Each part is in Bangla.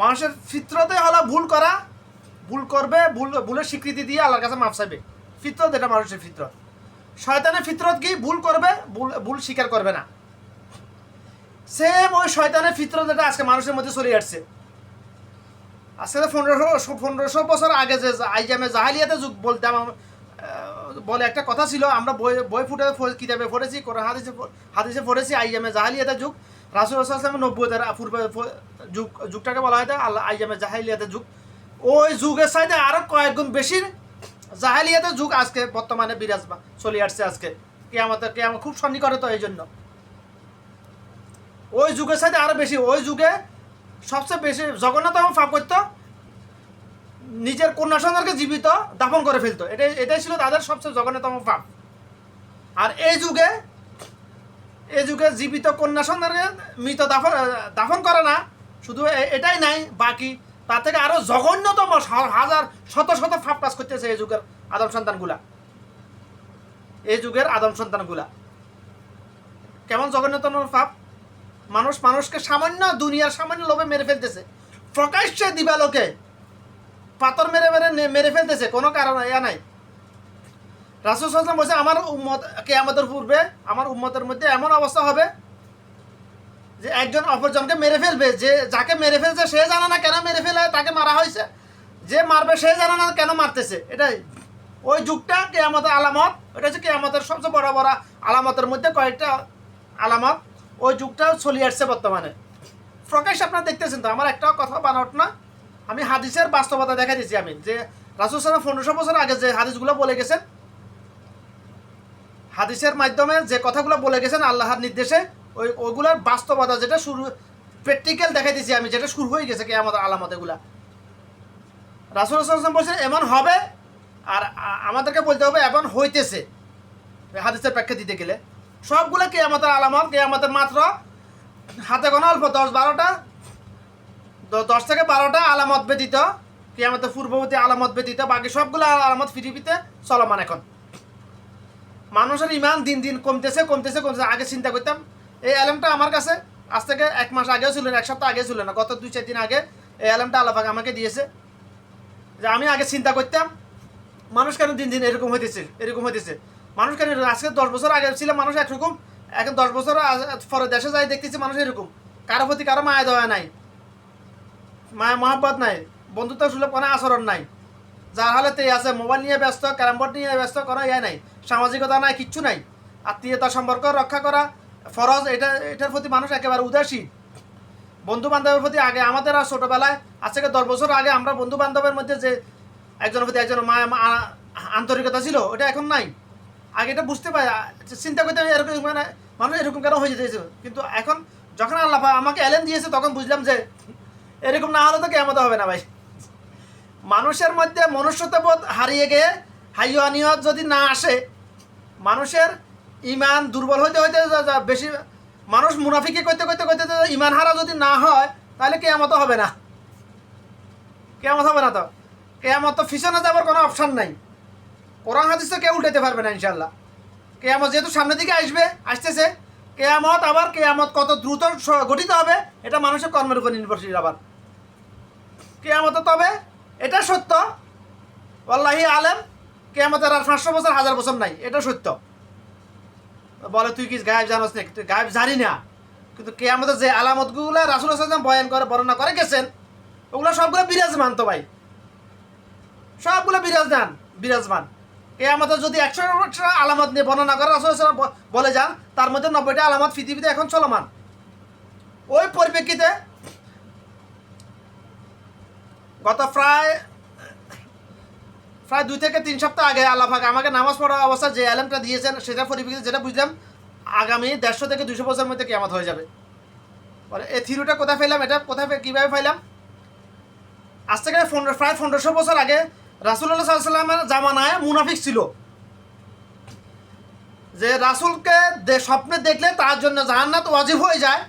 মানুষের ফিতরতে হলো ভুল করা, ভুল করবে, ভুল, ভুলের স্বীকৃতি দিয়ে আল্লাহর কাছে মাফ চাইবে। ফিতরত এটা মানুষের ফিতরত। শয়তানের ফিতরত কি? ভুল করবে, ভুল ভুল স্বীকার করবে না। সেম ওই শয়তানের ফিতরত এটা আজকে মানুষের মধ্যে চলে আসছে। আজকে পনেরোশো পনেরোশো বছর আগে যে আইজামে জাহালিয়াতে যুগ বলতাম বলে একটা কথা ছিল, আমরা বই বই ফুটে, কিতাবে পড়েছি, কোরআন হাদিসে হাদিসে পড়েছি, আইজামে জাহালিয়াতে যুগ। রাসুল আসলাম নব্বই পূর্বে যুগ যুগটাকে বলা হয় আল্লাহ আইজামে জাহালিয়াতে যুগ। ওই যুগের সাইডে আরও কয়েক গুণ বেশি জাহালিয়াতে যুগ আজকে, বর্তমানে বিরাজ চলে আসছে আজকে। কে আমাদের কে আমার খুব সন্নিকটে তো এই জন্য। ওই যুগের সাথে আরও বেশি, ওই যুগে সবচেয়ে বেশি জগন্নাথ এবং করতো নিজের কন্যা সন্তানকে জীবিত দাফন করে ফেলতো। এটাই এটাই ছিল তাদের সবচেয়ে জঘন্যতম পাপ। আর এই যুগে এই যুগে জীবিত কন্যা সন্তানকে মৃত দাফন দাফন করে না। শুধু এটাই নাই, বাকি তার থেকে আরও জঘন্যতম হাজার, শত শত কাজ করতেছে এই যুগের আদম সন্তানগুলা। এই যুগের আদম সন্তানগুলা। কেমন জঘন্যতম পাপ মানুষ মানুষকে সামান্য, দুনিয়ার সামান্য লোভে মেরে ফেলতেছে। প্রকাশ্যে দিবালোকে পাথর মেরে মেরে মেরে ফেলতেছে, কোনো কারণ ইয়া নাই। রাসুল সাল্লাম বলছে, আমার উম্মত কে আমাদের পূর্বে আমার উম্মতের মধ্যে এমন অবস্থা হবে যে একজন অপরজনকে মেরে ফেলবে। যে যাকে মেরে ফেলছে সে জানে না কেন মেরে ফেলে, তাকে মারা হয়েছে। যে মারবে সে জানে না কেন মারতেছে। এটাই। ওই যুগটা কেয়ামতের আলামত ওটা হচ্ছে কেয়ামতের সবচেয়ে বড় বড় আলামতের মধ্যে কয়েকটা আলামত। ওই যুগটাও চলে আসছে বর্তমানে। প্রকাশ আপনারা দেখতেছেন তো, আমার একটা কথা বানাওট না। আমি হাদিসের বাস্তবতা দেখা দিয়েছি আমি, যে রাসুল সালাম পনেরোশো বছর আগে যে হাদিসগুলো বলে গেছেন হাদিসের মাধ্যমে যে কথাগুলো বলে গেছেন আল্লাহর নির্দেশে, ওই ওইগুলোর বাস্তবতা যেটা শুরু প্র্যাকটিক্যাল দেখাই দিয়েছি আমি, যেটা শুরু হয়ে গেছে কি আমাদের আলামত এগুলা। রাসুল সাল্লাম বলছেন, এমন হবে, আর আমাদেরকে বলতে হবে, এমন হইতেছে। হাদিসের ব্যাখ্যা দিতে গেলে। সবগুলো কে আমাদের আলামত কে আমাদের মাত্র হাতে গোনা অল্প, দশ বারোটা দশ থেকে বারোটা আলামত ব্যতীত কি আমাদের পূর্ববর্তী আলামত ব্যতীত, বাকি সবগুলো আলামত পৃথিবীতে চলমান এখন। মানুষের ইমান দিন দিন কমতেছে কমতেছে কমতেছে। আগে চিন্তা করতাম, এই অ্যালামটা আমার কাছে আজ থেকে এক মাস আগেও ছিল না, এক সপ্তাহ আগে ছিল না। গত দুই, চার দিন আগে এই অ্যালামটা আল্লাপাক আমাকে দিয়েছে। যে আমি আগে চিন্তা করতাম, মানুষ কেন দিন দিন এরকম হইতেছে এরকম হইতেছে? মানুষ কেন আজকে দশ বছর আগে ছিল মানুষ একরকম, এখন দশ বছর পরে দেশে যাই দেখতেছি মানুষ এরকম। কারও প্রতি কারও মায়া দেওয়া নাই, মায়া মহাব্বত নাই, বন্ধুত্ব সুলভ কোনো আচরণ নাই। যার হালেতেই আছে, মোবাইল নিয়ে ব্যস্ত, ক্যারাম বোর্ড নিয়ে ব্যস্ত, কোনো ইয়ে নাই। সামাজিকতা নাই, কিচ্ছু নাই। আত্মীয়তা সম্পর্ক রক্ষা করা, ফরজ, এটা, এটার প্রতি মানুষ একেবারে উদাসীন। বন্ধু বান্ধবের প্রতি আগে আমাদের আর ছোটোবেলায় আজ থেকে দশ বছর আগে আমরা বন্ধু বান্ধবের মধ্যে যে একজনের প্রতি একজনের মায়া মা- আন্তরিকতা ছিল, ওটা এখন নাই। আগে এটা বুঝতে পারি চিন্তা করতে এরকম মানে মানুষ এরকম কেন হয়ে যেতেছে? কিন্তু এখন যখন আল্লাহ আমাকে এলেন দিয়েছে, তখন বুঝলাম যে এরকম না হলে তো কেমন হবে না ভাই। মানুষের মধ্যে মনুষ্যত্ববোধ হারিয়ে গিয়ে হাইয়ানিয়ত যদি না আসে মানুষের ইমান দুর্বল হইতে হইতে বেশি, মানুষ মুনাফিকে করতে করতে করতে ইমান হারা যদি না হয়, তাহলে কেয়ামত হবে না। কেয়ামত হবে না তো। কেয়ামত তো ফিসনে যাবার কোনো অপশান নাই। কোরআন হাদিস তো কেউ উল্টাতে পারবে না ইনশাল্লাহ কেয়ামত যেহেতু সামনের দিকে আসবে, আসতেছে, কেয়ামত আবার কেয়ামত কত দ্রুত গঠিত হবে, এটা মানুষের কর্মের উপর নির্ভরশীল আবার। কেয়ামত তবে, এটা সত্য। আল্লাহি আলেম। কেয়ামতের আর পাঁচশো বছর, হাজার বছর নাই। এটা সত্য। বলে, তুই কি গায়েব জানোস না? তুই গায়েব জানি না। কিন্তু কেয়ামতের যে আলামতগুলো রাসুল হাসান বয়ান করে, বর্ণনা করে গেছেন, ওগুলো সবগুলো বিরাজমান তো ভাই। সবগুলো বিরাজমান বিরাজমান। কেয়ামতের যদি একশো আলামত নিয়ে বর্ণনা করে, রাসুল হাসান বলে যান, তার মধ্যে নব্বইটা আলামত পৃথিবীতে এখন চলমান। ওই পরিপ্রেক্ষিতে গত প্রায় প্রায় দুই থেকে তিন সপ্তাহ আগে আল্লাহ পাক আমাকে নামাজ পড়া অবস্থা যে অ্যালামটা দিয়েছেন সেটা পরিপ্রেক্ষিতে যেটা বুঝলাম, আগামী দেড়শো থেকে দুশো বছরের মধ্যে কেমন হয়ে যাবে। বলে এই থিরুটা কোথায় পেলাম এটা কোথায় কীভাবে পাইলাম? আজ থেকে পনেরো, প্রায় পনেরোশো বছর আগে রাসুল্লাহ সাল্লামের জামানায় মুনাফিক ছিল। যে রাসুলকে স্বপ্নে দেখলে তার জন্য জাহান্নাত ওয়াজিব হয়ে যায়,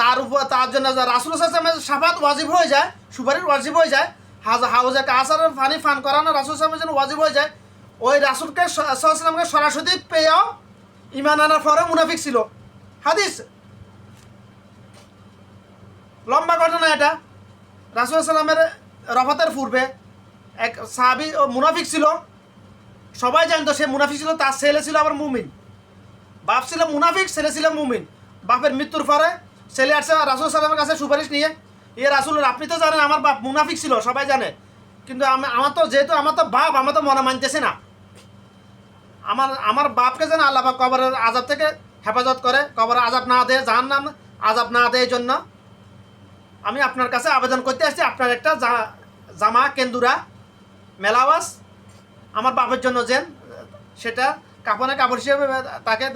তার উপর, তার জন্য রাসুল সাল্লামের সাফাত ওয়াজিব হয়ে যায়, সুপারিশ ওয়াজিব হয়ে যায় হাউজে কাসারের পানি ফান করানো রাসুল সাল্লামের জন্য ওয়াজিব হয়ে যায়। ওই রাসুলকে সাল্লামকে সরাসরি পেয়েও ইমান আনার পরে মুনাফিক ছিল। হাদিস? লম্বা ঘটনা এটা। রাসুল সাল্লামের রফাতের পূর্বে এক সাহাবি মুনাফিক ছিল। সবাই জানতো সে মুনাফিক ছিল, তার ছেলে ছিল আবার মুমিন। বাপ ছিল মুনাফিক, ছেলে ছিল মুমিন। বাপের মৃত্যুর পরে ছেলে আসছে রাসুল সাল্লামের কাছে সুপারিশ নিয়ে ইয়ে রাসুল আপনি তো জানেন আমার বাপ মুনাফিক ছিল, সবাই জানে। কিন্তু আমার তো যেহেতু আমার তো বাপ, আমার তো মনে মানতেছে না। আমার আমার বাপকে যেন আল্লাহ কবরের আজাব থেকে হেফাজত করে কবরের আজাব না দেয় জাহান নাম আজাব না দেয় জন্য আমি আপনার কাছে আবেদন করতে আসছি। আপনার একটা জামা কেন্দুরা, মেলাওয়াস, আমার বাপের জন্য যেন, সেটা কাপনে কাপড় হিসেবে তাকে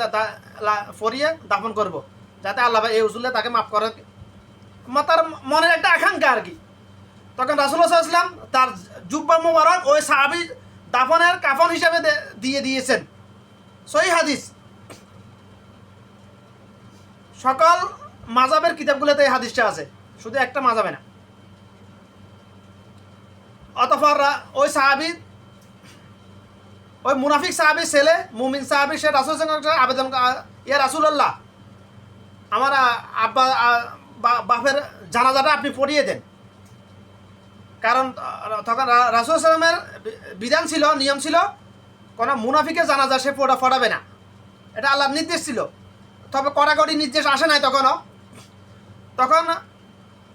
পরিয়ে দাফন করব, যাতে আল্লাহ এই উসুলে তাকে মাফ করে তার মনের একটা আকাঙ্ক্ষা আর কি। তখন রাসুল্লাহ ইসলাম তার জুব্বা মুবারক ওই সাহাবি দাফনের কাফন হিসাবে দিয়ে দিয়েছেন। সই হাদিস। সকল মাজাবের কিতাবগুলোতে এই হাদিসটা আছে। শুধু একটা মাজাবে না। অতফর ওই সাহাবি, ওই মুনাফিক সাহাবি ছেলে, মুমিন সাহাবি, সে রাসুল আবেদন ইয়া রাসুল্লাহ আমার আব্বা বাপের জানাজাটা আপনি পড়িয়ে দেন। কারণ তখন রাসুল সালামের বিধান ছিল, নিয়ম ছিল, কোনো মুনাফিকে জানাজা সে পড়া পড়াবে না। এটা আল্লাহর নির্দেশ ছিল। তবে কড়াকড়ি নির্দেশ আসে নাই তখনও। তখন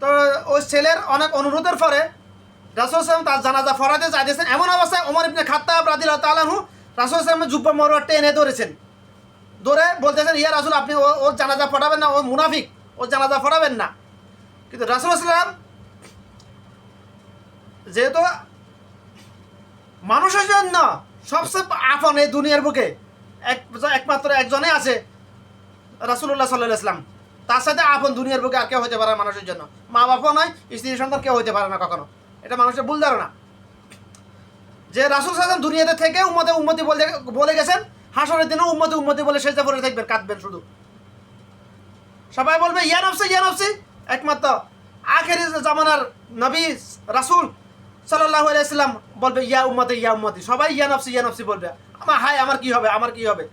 তো ওই ছেলের অনেক অনুরোধের পরে রাসুল সালাম তার জানাজা ফরাতে চাইতেছেন। এমন অবস্থায় ওমর ইবনে খাত্তাব রাদিল তালাহু রাসুল সালামের জুব্বা মরুয়া টেনে ধরেছেন। ধরে বলতেছেন, ইয়া রাসুল, আপনি ওর জানাজা পড়াবেন না, ও মুনাফিক। ওর জানাজা পড়াবেন না। কিন্তু রাসুল সাল্লাম যেহেতু মানুষের জন্য সবচেয়ে আপন এই দুনিয়ার বুকে এক, একমাত্র একজনে আছে রাসুল্লাহ সাল্লাহ ইসলাম তার সাথে আপন দুনিয়ার বুকে আর কেউ হতে পারে মানুষের জন্য। মা বাবাও নয়, স্ত্রী সন্তান কেউ হতে পারে না কখনো। এটা মানুষের ভুল ধারণা। যে রাসুল সাল্লাম দুনিয়াতে থেকে উম্মতে উম্মতি বলে বলে গেছেন, হাসরের দিনে উম্মতি উম্মতি বলে সেজা পড়ে থাকবেন, কাঁদবেন শুধু। সবাই বলবে ইয়া নফসি ইয়া নফসি একমাত্র আখেরি জামানার নবী রাসুল সাল্লাহ আলাইসাল্লাম বলবে, ইয়া উম্মতে, ইয়া উম্মতি। সবাই ইয়া নফসি ইয়া নফসি বলবে। আমার হাই আমার কি হবে, আমার কি হবে?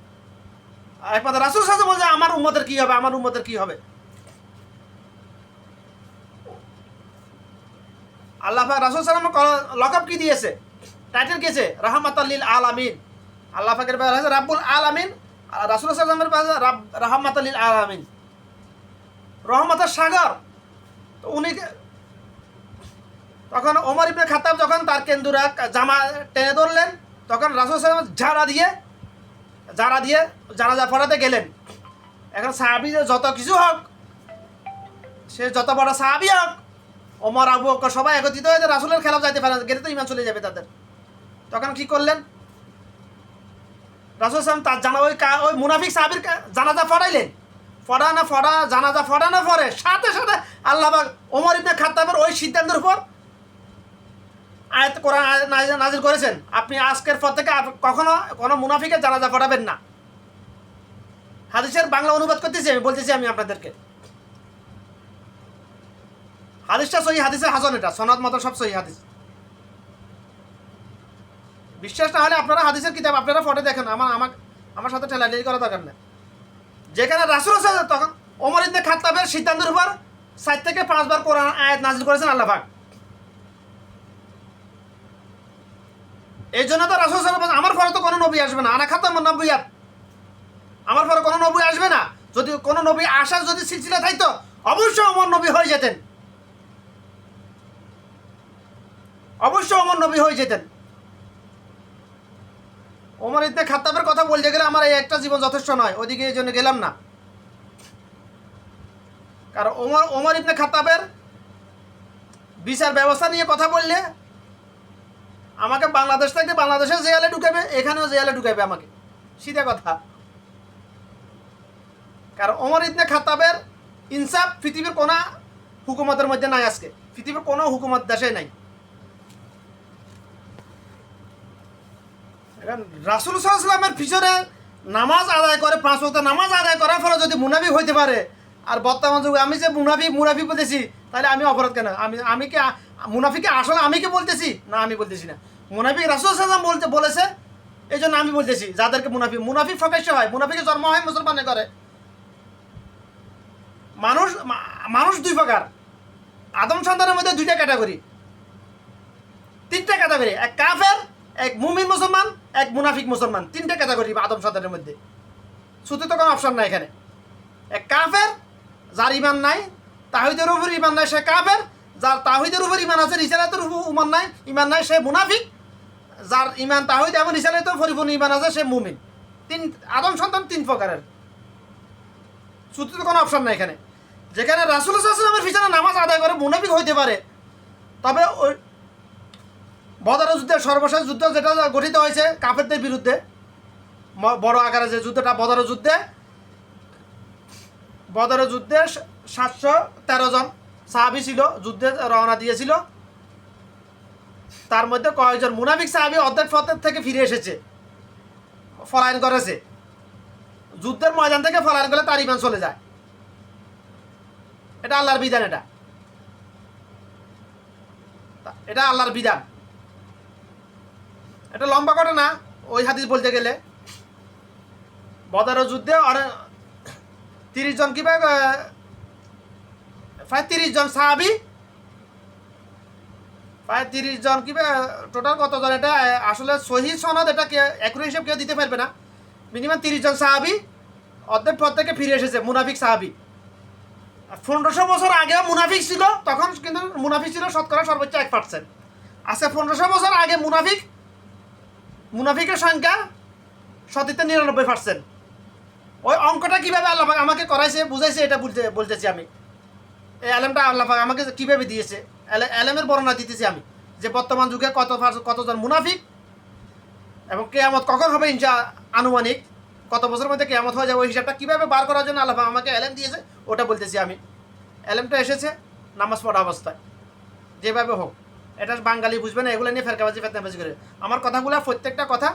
একমাত্র রাসুল সাথে বলছে, আমার উম্মতের কি হবে, আমার উম্মতের কি হবে? আল্লাহ রাসুল সাল্লাম লকব কি দিয়েছে? টাইটেল কেছে আল্লিল আলামিন। আল্লাহ আছে, রাব্বুল আলামিন। রাসুল সাল্লামের আল্লিল আলামিন। রহমতের সাগর। তো উনি তখন ওমর ইবনে খাতাব যখন তার কেন্দুরা জামা টেনে ধরলেন, তখন রাসুল সাল্লাম ঝাড়া দিয়ে ঝাড়া দিয়ে জানাজা পড়াতে গেলেন। এখন সাহাবি যত কিছু হোক, সে যত বড় সাহাবি হোক, ওমর, আবু বকর সবাই একত্রিত হয়ে রাসুলের খেলাফ যাইতে পারে, গেলে তো ইমান চলে যাবে তাদের। তখন কি করলেন? রাসুল সালাম তার জানা ওই ওই মুনাফিক সাহাবির জানাজা পড়াইলেন। ফড়া না ফড়া, জানাজা ফড়া না পড়ে সাথে সাথে আল্লাহ ওমর ইবনে খাত্তাবের ওই সিদ্ধান্তের উপর আয়াত কোরআন নাজিল করেছেন। আপনি আজকের পর থেকে কখনো কোনো মুনাফিকের জানাজা পড়াবেন না। হাদিসের বাংলা অনুবাদ করতেছি আমি, বলতেছি আমি আপনাদেরকে। হাদিসটা সহি হাদিসে হাসন এটা, সনদ মতো সব সহি হাদিস। বিশ্বাস না হলে আপনারা হাদিসের কিতাব আপনারা ফটো দেখেন, আমার আমার আমার সাথে ঠেলাঠেলি করা দরকার নেই। যেখানে রাসুল আছে, তখন ওমর ইবনে খাত্তাবের সিদ্ধান্তের উপর সাত থেকে পাঁচবার কোরআন আয়াত নাজিল করেছেন আল্লাহ পাক। এই জন্য তো রাসুল সাল্লাম আমার পরে তো কোনো নবী আসবে না। আনা খাতাম নব্বইয়াত আমার পরে কোনো নবী আসবে না। যদি কোনো নবী আসার যদি সিলসিলা থাকতো অবশ্যই অমর নবী হয়ে যেতেন। অবশ্যই অমর নবী হয়ে যেতেন। ওমর ইবনে খাত্তাবের কথা বলতে গেলে আমার এই একটা জীবন যথেষ্ট নয়, ওদিকে এই জন্য গেলাম না। কারণ ওমর ওমর ইবনে খাত্তাবের বিচার ব্যবস্থা নিয়ে কথা বললে আমাকে বাংলাদেশ থেকে বাংলাদেশের জেয়ালে ঢুকাবে, এখানেও জেয়ালে ঢুকাবে আমাকে। সিধা কথা। কারণ ওমর ইবনে খাত্তাবের ইনসাফ পৃথিবীর কোনো হুকুমতের মধ্যে নাই আজকে। পৃথিবীর কোনো হুকুমত দেশে নাই। রাসুল সাল্লামের পিছনে নামাজ আদায় করে, পাঁচ ওয়াক্ত নামাজ আদায় করার ফলে যদি মুনাফিক হইতে পারে, আর বর্তমান যুগে আমি যে মুনাফিক মুনাফিক বলতেছি, তাহলে আমি অপরাধ কেন? আমি আমি কি মুনাফিকে আসলে আমি কি বলতেছি? না, আমি বলতেছি না। মুনাফিক রাসুল সাল্লাম বলতে, বলেছে এই জন্য আমি বলতেছি, যাদেরকে মুনাফিক মুনাফিক ফকাশ্য হয়, মুনাফিকে জন্ম হয়, মুসলমানে করে। মানুষ মানুষ দুই প্রকার। আদম সন্তানের মধ্যে দুইটা ক্যাটাগরি। তিনটা ক্যাটাগরি, এক কাফের, এক মুমিন মুসলমান এক মুনাফিক মুসলমান, তিনটা ক্যাটাগরি আদম সন্তানের মধ্যে। শুধু তো কোনো অপশন নাই এখানে। এক কাফের, যার ইমান নাই, তাহিদের উপর ইমান নাই, সে কাফের, যার তাহিদের উপর ইমান আছে, রিসালাতের উপর ইমান নাই ইমান নাই, সে মুনাফিক। যার ইমান তাহিদ এবং রিসালাতের পরিপূর্ণ ইমান আছে, সে মুমিন। তিন, আদম সন্তান তিন প্রকারের। শুধু তো কোনো অপশন নাই এখানে। যেখানে রাসুল আসলামের পিছনে নামাজ আদায় করে মুনাফিক হইতে পারে। তবে বদর যুদ্ধের সর্বশেষ যুদ্ধ যেটা গঠিত হয়েছে কাফেরদের বিরুদ্ধে বড় আকারে যে যুদ্ধটা বদর যুদ্ধে বদর যুদ্ধে সাতশো তেরো জন সাহাবি ছিল, যুদ্ধে রওনা দিয়েছিল। তার মধ্যে কয়েকজন মুনাফিক সাহাবি অর্ধেক ফতের থেকে ফিরে এসেছে, ফলায়ন করেছে। যুদ্ধের ময়দান থেকে ফলায়ন করলে তার ইমান চলে যায়। এটা আল্লাহর বিধান এটা। এটা আল্লাহর বিধান। এটা লম্বা ঘটনা ওই হাদিস বলতে গেলে। বদার যুদ্ধে অনেক তিরিশ জন কি ভাই, প্রায় তিরিশ জন সাহাবি। প্রায় তিরিশ জন কি টোটাল কতজন এটা আসলে সহি সনদ এটা কে একুরে হিসেব কেউ দিতে পারবে না। মিনিমাম তিরিশ জন সাহাবি। অর্ধেক প্রত্যেকে ফিরে এসেছে মুনাফিক সাহাবি। পনেরোশো বছর আগেও মুনাফিক ছিল তখন কিন্তু মুনাফিক ছিল শতকরা সর্বোচ্চ এক পার্সেন্ট আচ্ছা পনেরোশো বছর আগে মুনাফিক মুনাফিকের সংখ্যা সতীতে নিরানব্বই পার্সেন্ট ওই অঙ্কটা কীভাবে আল্লাহ আমাকে করাইছে, বুঝাইছে, এটা বলতে বলতেছি আমি। এই আলেমটা আল্লাহ আমাকে কীভাবে দিয়েছে এলেমের বর্ণনা দিতেছি আমি, যে বর্তমান যুগে কত কতজন মুনাফিক এবং কেয়ামত কখন হবে ইনশা আনুমানিক, কত বছরের মধ্যে কেয়ামত হয়ে যাবে, ওই হিসাবটা কীভাবে বার করার জন্য আল্লাহ আমাকে এলেম দিয়েছে, ওটা বলতেছি আমি। এলেমটা এসেছে নামাজ পড়া অবস্থায়, যেভাবে হোক। এটা বাঙালি বুঝবে না, এগুলো নিয়ে ফেরকাবাজি, ফেতনাবাজি করে। আমার কথাগুলো প্রত্যেকটা কথা,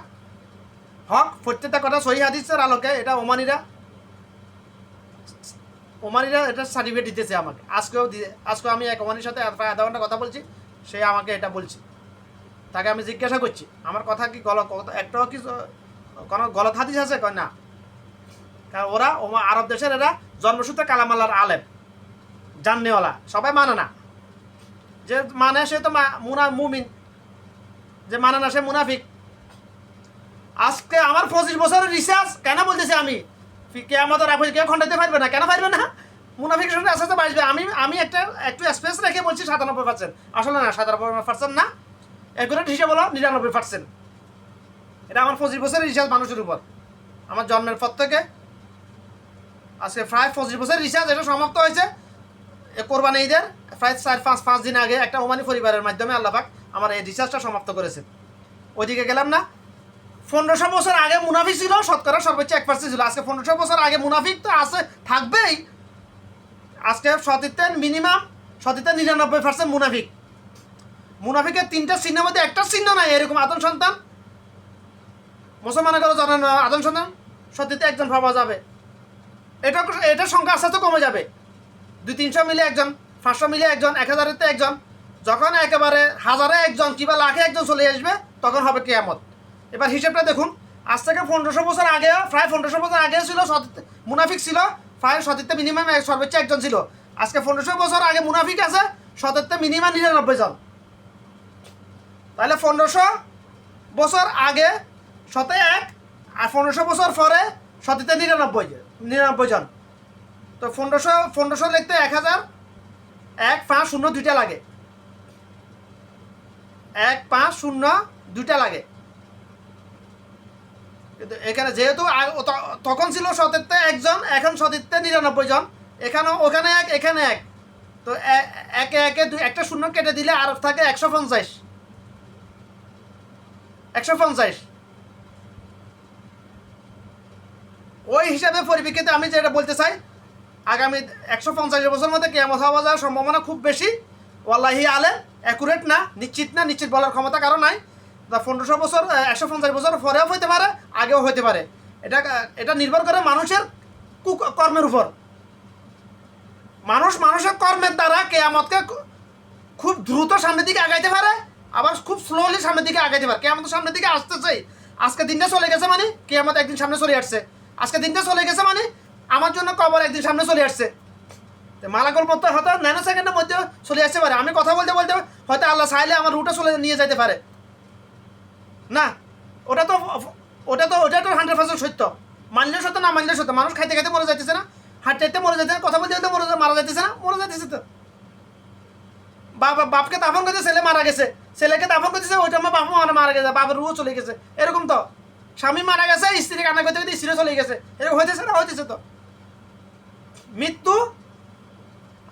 হক, প্রত্যেকটা কথা সহি হাদিসের আলোকে, এটা ওমানিরা ওমানিরা এটা সার্টিফিকেট দিতেছে আমাকে। আজকেও দিয়ে আজকেও আমি এক ওমানির সাথে প্রায় আধা ঘণ্টা কথা বলছি, সে আমাকে এটা বলছে। তাকে আমি জিজ্ঞাসা করছি, আমার কথা কি গল একটাও কি কোনো গলত হাদিস আছে? কয়, না। কারণ ওরা আরব দেশের এরা জন্মসূত্রে কালামাল্লার আলেম, জাননেওয়ালা, সবাই মানে না। যে মানে সে তো মুনা মুমিন। যে মানে না, সে মুনাফিক। আজকে আমার পঁচিশ বছরের রিসার্চ কেন বলতেছি আমি? কে আমাদের রাখবে কেউ খণ্ডাতে পারবে না। কেন পারবে না? মুনাফিকের সঙ্গে আস্তে আস্তে বাঁচবে আমি আমি একটা একটু স্পেস রেখে বলছি সাতানব্বই পার্সেন্ট আসলে না, সাতানব্বই পার্সেন্ট না। একুরেট হিসেবে হলো নিরানব্বই পার্সেন্ট এটা আমার পঁচিশ বছরের রিসার্চ মানুষের উপর। আমার জন্মের পর থেকে আজকে প্রায় পঁচিশ বছরের রিসার্চ এটা সমাপ্ত হয়েছে। কোরবানি ঈদের প্রায় চার, পাঁচ পাঁচ দিন আগে একটা ওমানি পরিবারের মাধ্যমে আল্লাপাক আমার এই রিচার্জটা সমাপ্ত করেছে ওইদিকে গেলাম না। পনেরোশো বছর আগে মুনাফি ছিল, শতকরা সর্বোচ্চ এক পার্সেন্ট ছিল। আজকে পনেরোশো বছর আগে মুনাফিক তো আছে, থাকবেই। আজকে সতীর্থের মিনিমাম সতীর্থের নিরানব্বই পার্সেন্ট মুনাফিক মুনাফিকের তিনটা চিহ্নের মধ্যে একটা চিহ্ন নাই, এরকম আদম সন্তান। মুসলমানের ঘরে জানেন আদম সন্তান? সতীর্থে একজন ভাবা যাবে। এটা এটার সংখ্যা আস্তে আস্তে কমে যাবে। দুই তিনশো মিলে একজন, পাঁচশো মিলে একজন, এক হাজারেতে একজন। যখন একেবারে হাজারে একজন কিংবা লাখে একজন চলে আসবে, তখন হবে কেয়ামত। এবার হিসেবটা দেখুন, আজ থেকে পনেরোশো বছর আগে, প্রায় পনেরোশো বছর আগে ছিল সতীর্থ- মুনাফিক ছিল, প্রায় সতীর্থে মিনিমাম সর্বোচ্চ একজন ছিল। আজকে পনেরোশো বছর আগে মুনাফিক আছে সতীর্থে মিনিমাম নিরানব্বই জন। তাহলে পনেরোশো বছর আগে, শতে এক, আর পনেরোশো বছর পরে সতীতে নিরানব্বই নিরানব্বই জন। তো পনেরোশো পনেরোশো লিখতে এক হাজার। এক পাঁচ শূন্য দুইটা লাগে। এক পাঁচ শূন্য দুইটা লাগে। কিন্তু এখানে যেহেতু তখন ছিল সতীর্থে একজন, এখন সতীর্থে নিরানব্বই জন। এখানে ওখানে এক, এখানে এক। তো একে একে দুই, একটা শূন্য কেটে দিলে আর থাকে একশো পঞ্চাশ। একশো পঞ্চাশ। ওই হিসাবে পরিপ্রেক্ষিতে আমি যেটা বলতে চাই আগামী একশো পঞ্চাশ বছর মধ্যে কেমন হওয়া যাওয়ার সম্ভাবনা খুব বেশি। ওয়াল্লাহি আলে অ্যাকুরেট না, নিশ্চিত না, নিশ্চিত বলার ক্ষমতা কারও নাই। পনেরোশো বছর একশো পঞ্চাশ বছর পরেও হইতে পারে, আগেও হইতে পারে। এটা এটা নির্ভর করে মানুষের কর্মের উপর। মানুষ মানুষের কর্মের দ্বারা কেয়ামতকে খুব দ্রুত সামনের দিকে আগাইতে পারে, আবার খুব স্লোলি সামনের দিকে আগাইতে পারে। কেয়ামত সামনের দিকে আসতেছে আজকে দিনটা চলে গেছে মানে কেয়ামত একদিন সামনে চলে আসছে। আজকে দিনটা চলে গেছে মানে আমার জন্য কবর একদিন সামনে চলে আসছে। মালাকুল মতো হয়তো ন্যানো সেকেন্ডের মধ্যে চলে আসতে পারে। আমি কথা বলতে বলতে হয়তো আল্লাহ চাইলে আমার রুটে চলে নিয়ে যেতে পারে। না, ওটা তো ওটা তো ওটা তো হান্ড্রেড পার্সেন্ট সত্য। মানলে সত্য, না মানলে সত্য। মানুষ খাইতে খাইতে মরে যাইতেছে না। হাঁটতে হাঁটতে মরে না। কথা বলতে বলতে মরে মারা যাইতেছে না, মরে যাইতেছে তো। বাপ বাপকে দাফন করতে ছেলে মারা গেছে। ছেলেকে দাফন করতেছে ওইটা আমার বাপ মারা মারা গেছে, বাবার রুও চলে গেছে। এরকম তো। স্বামী মারা গেছে স্ত্রী কান্না করতে করতে স্ত্রী চলে গেছে। এরকম হইতেছে না, হইতেছে তো। মৃত্যু?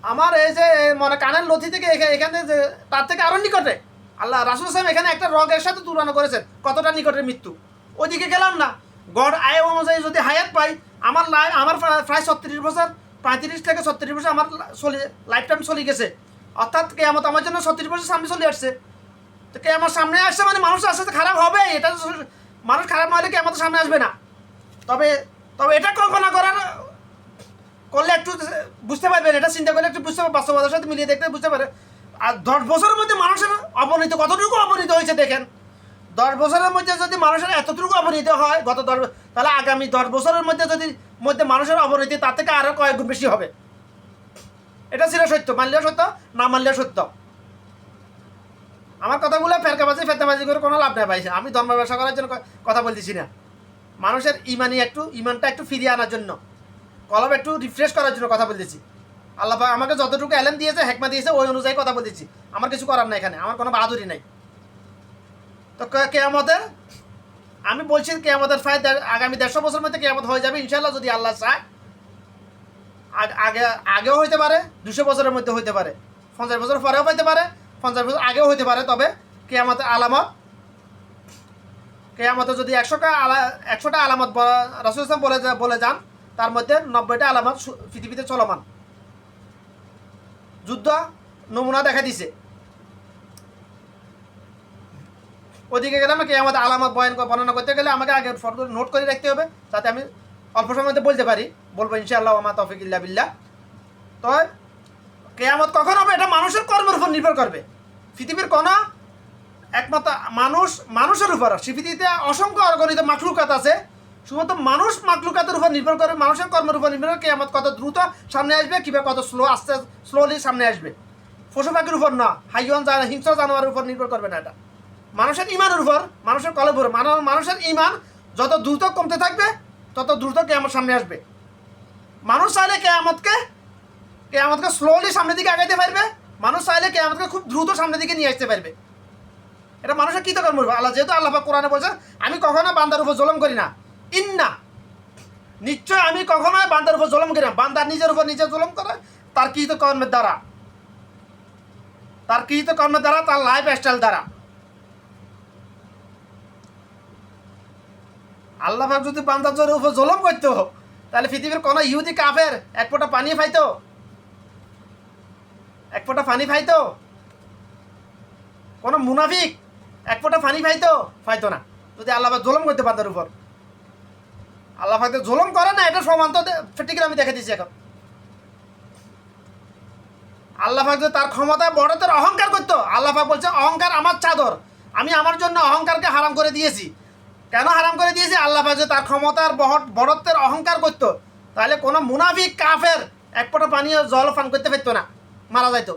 আমার এই যে মনে কানের লথি থেকে এখা- এখানে যে, তার থেকে আরও নিকটে। আল্লাহ রাসুল সাহেব এখানে একটা রগের সাথে তুলনা করেছেন, কতটা নিকটের মৃত্যু। ওইদিকে গেলাম না। গড় আয় অনুযায়ী যদি হায়াত পাই, আমার লাই আমার প্রায়- ছত্রিশ বছর, পঁয়ত্রিশ থেকে ছত্রিশ বছর আমার চলে লাইফ টাইম চলে গেছে। অর্থাৎ কেয়ামত আমার জন্য ছত্রিশ বছর সামনে চলে আসছে। তো আমার সামনে আসছে মানে মানুষ আস্তে খারাপ হবে এটা মানুষ খারাপ না হলে কে আমার সামনে আসবে না। তবে তবে এটা কল্পনা করার করলে একটু বুঝতে পারবেন, এটা চিন্তা করলে একটু বুঝতে পারবে বাস্তবতার সাথে মিলিয়ে দেখতে বুঝতে পারে। আর দশ বছরের মধ্যে মানুষের অবনীত, কতটুকু অবনীত হয়েছে দেখেন। দশ বছরের মধ্যে যদি মানুষের এতটুকু অবনীত হয়, গত দশ তাহলে আগামী দশ বছরের মধ্যে যদি, মধ্যে মানুষের অবনীতি তার থেকে আরও কয়েক গুণ বেশি হবে। এটা ছিল সত্য মানলেও সত্য, না মানলেও সত্য? আমার কথাগুলো ফেরকাবাজি ফেরকাবাজি করে কোনো লাভ নাই পাইছে আমি ধর্ম ব্যবসা করার জন্য কথা বলতেছি না। মানুষের ইমানি একটু, ইমানটা একটু ফিরিয়ে আনার জন্য। কলম একটু রিফ্রেশ করার জন্য কথা বলতেছি। আল্লাহ আমাকে যতটুকু এলেন দিয়েছে হেকমা দিয়েছে, ওই অনুযায়ী কথা বলতেছি। আমার কিছু করার নাই এখানে, আমার কোনো বাহাদুরি নাই। তো কে- কেয়ামতের, আমি বলছি কেয়ামতের দেড়- আগামী দেড়শো বছর মধ্যে কেয়ামত হয়ে যাবে ইনশাল্লাহ যদি আল্লাহ চায়। আগে আগেও হইতে পারে, দুশো বছরের মধ্যে হইতে পারে, পঞ্চাশ বছর পরেও হইতে পারে, পঞ্চাশ বছর আগেও হইতে পারে, তবে কেয়ামতের আলামত কেয়ামতে যদি একশোটা আলা একশোটা আলামত রাসুল ইসলাম বলে বলে যান তার মধ্যে নব্বইটা আলামত পৃথিবীতে চলমান। যুদ্ধ নমুনা দেখা দিছে। ওদিকে গেলে আমাকে আমাদের আলামত বয়ান বর্ণনা করতে গেলে আমাকে আগে ফটো নোট করে রাখতে হবে, যাতে আমি অল্প সময়ের মধ্যে বলতে পারি। বলব ইনশাআল্লাহ আমার তফিক ইল্লা বিল্লাহ। তো কেয়ামত কখন হবে? এটা মানুষের কর্মের উপর নির্ভর করবে। পৃথিবীর কোনো একমাত্র মানুষ, মানুষের উপর। পৃথিবীতে অসংখ্য অগণিত মাকলুকাত আছে। শুধুমাত্র মানুষ মাকলুকাতের উপর নির্ভর করে, মানুষের কর্মের উপর নির্ভর করে কেয়ামত কত দ্রুত সামনে আসবে, কিংবা কত স্লো আস্তে স্লোলি সামনে আসবে। পশু পাখির উপর না, হাইওয়ান জানা, হিংস্র জানোয়ারের উপর নির্ভর করবে না এটা। মানুষের ইমানের উপর, মানুষের কলের উপর, মানব- মানুষের ইমান যত দ্রুত কমতে থাকবে, তত দ্রুত কেয়ামত সামনে আসবে। মানুষ চাইলে কেয়ামতকে কেয়ামতকে স্লোলি সামনের দিকে আগাইতে পারবে, মানুষ চাইলে কেয়ামতকে খুব দ্রুত সামনের দিকে নিয়ে আসতে পারবে। এটা মানুষের কী কর্ম আল্লাহ যেহেতু আল্লাহ কোরআনে বলছে, আমি কখনো বান্দার উপর জলম করি না। ইন্না। নিশ্চয় আমি কখনোই বান্দার উপর জলম করি বান্দার নিজের উপর নিজে জলম করে, তার কৃত কর্মের দ্বারা? তার কৃত কর্মের দ্বারা? তার লাইফ স্টাইল দ্বারা। আল্লাহ যদি বান্দার জোরের উপর জলম করতো, তাহলে পৃথিবীর কোনো ইহুদি কাফের এক ফোঁটা পানি পাইতো এক ফোঁটা পানি পাইতো কোনো মুনাফিক এক ফোঁটা পানি পাইতো ফাইতো না। যদি আল্লাহ জলম করতে বান্দার উপর। আল্লাহ যে করে না, এটা সমান তো প্র্যাকটিক্যাল আমি দেখে দিচ্ছি এখন। আল্লাহ যে তার ক্ষমতা বড়দের অহংকার করতো। আল্লাহ পাক বলছে, অহংকার আমার চাদর। আমি আমার জন্য অহংকারকে হারাম করে দিয়েছি। কেন হারাম করে দিয়েছি? আল্লাহ পাক তার ক্ষমতার বড়ত্বের অহংকার করতো, তাহলে কোনো মুনাফিক কাফের এক ফোঁটা পানীয় জল পান করতে পারতো না, মারা যাইতো।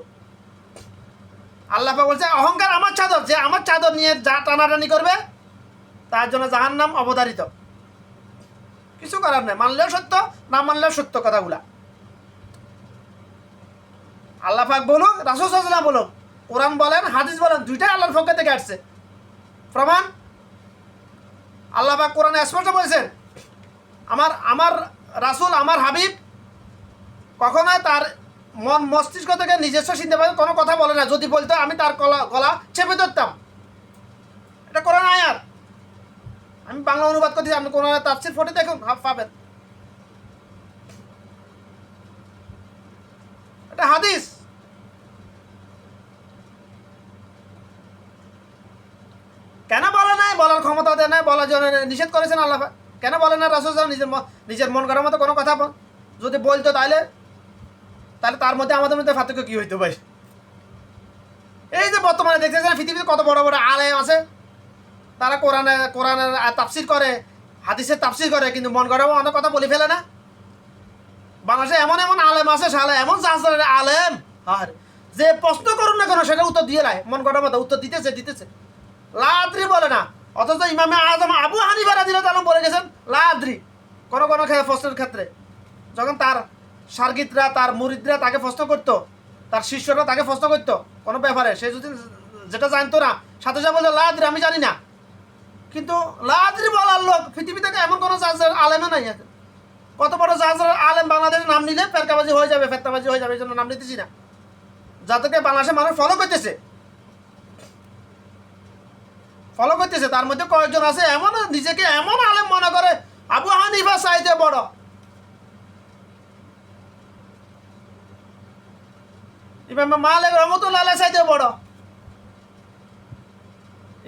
আল্লাহ বলছে, অহংকার আমার চাদর, যে আমার চাদর নিয়ে যা টানাটানি করবে, তার জন্য জাহান নাম অবধারিত। করার নেই, মানলেও সত্য, না মানলেও সত্য কথাগুলা। আল্লাহ পাক বলুক, রাসুল সাল্লাম বলুক, কোরআন বলেন, হাদিস বলেন, দুইটাই আল্লাহর পক্ষ থেকে আসছে। প্রমাণ? আল্লাহ পাক কোরআনে স্পষ্ট বলেছেন, আমার আমার রাসুল, আমার হাবিব কখনোই তার মন মস্তিষ্ক থেকে নিজস্ব চিন্তা ভাবে কোনো কথা বলে না। যদি বলতো আমি তার গলা গলা চেপে ধরতাম। এটা কোরআন আয়াত। আমি বাংলা অনুবাদ করতেছি আপনি কোনো তাফসির ফটো দেখুন পাবেন। এটা হাদিস। কেন বলে নাই? বলার ক্ষমতা দেয় নাই, বলার জন্য নিষেধ করেছেন আল্লাহ। কেন বলে না রাসুল নিজের নিজের মন করার মতো কোনো কথা যদি বলতো তাহলে তাহলে তার মধ্যে আমাদের মধ্যে পার্থক্য কী হইতো ভাই? এই যে বর্তমানে দেখতেছেন পৃথিবীতে কত বড় বড় আলেম আছে তারা কোরআনে, কোরআনের তাফসির করে, হাদিসের তাফসির করে, কিন্তু মন গড়াও অনেক কথা বলে ফেলে না। বাংলাদেশে এমন এমন আলেম আছে সালে এমন আলেম। আর যে প্রশ্ন করুন না কেন, সেটা উত্তর দিয়ে লাই মন করার মতো উত্তর দিতেছে দিতেছে। লাদ্রি বলে না, অথচ ইমামে আজম আবু হানিফা রাদিল তালম বলে গেছেন, লাদ্রি। কোন কোনো প্রশ্নের ক্ষেত্রে। যখন তার সার্গিতরা তার মুরিদরা তাকে প্রশ্ন করতো, তার শিষ্যরা তাকে প্রশ্ন করতো, কোনো ব্যাপারে, সে যদি যেটা জানতো না, সাথে সাথে বলতো, লাদ্রি, আমি জানি না। কিন্তু লাদ্রি বলার লোক পৃথিবীতে এমন কোনো জাহাজের আলেমে নাই আছে। কত বড় জাহাজের আলেম বাংলাদেশের নাম নিলে ফেরকাবাজি হয়ে যাবে ফেরকাবাজি হয়ে যাবে, এই জন্য নাম নিতেছি না। যাদেরকে বাংলাদেশের মানুষ ফলো করতেছে। ফলো করতেছে, তার মধ্যে কয়েকজন আছে, এমন নিজেকে এমন আলেম মনে করে, আবু হানিফা চাইতে বড়। ইমাম মালিক রহমতুল্লাহ চাইতে বড়।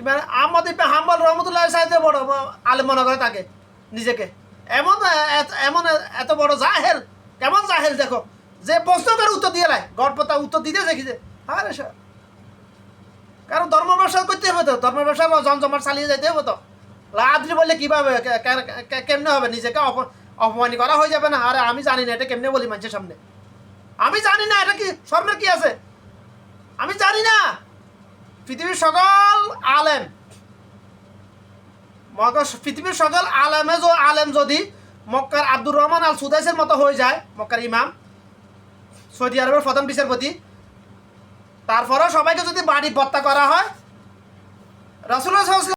আহমদ ইবনে হাম্বল রহমতুল্লাহ চাইতে বড় আলেম মনে করে তাকে, নিজেকে। এমন এমন, এত বড় জাহেল, কেমন জাহেল দেখো, যে প্রশ্ন করে উত্তর দিয়ে লাই গড়পতা উত্তর দিতে দেখিছে আরে স্যার কারণ ধর্ম ব্যবসা করতে হবে তো, ধর্ম ব্যবসা জমজমাট চালিয়ে যেতে হবে তো। লাদ্রি বললে কীভাবে কেমনে হবে? নিজেকে অপ- অপমানি করা হয়ে যাবে না। আরে আমি জানি না, এটা কেমনে বলি মানুষের সামনে? আমি জানি না, এটা কি স্বর্ণের কি আছে? আমি জানি না। পৃথিবীর সকল আলেম। পৃথিবীর সকল আলেমে আলেম যদি মক্কার আব্দুর রহমান আল সুদাইসের মতো হয়ে যায়, মক্কার ইমাম, সৌদি আরবের প্রধান বিচারপতি, তারপরেও সবাইকে যদি বাড়ি ভত্তা করা হয় রাসুল্লাহ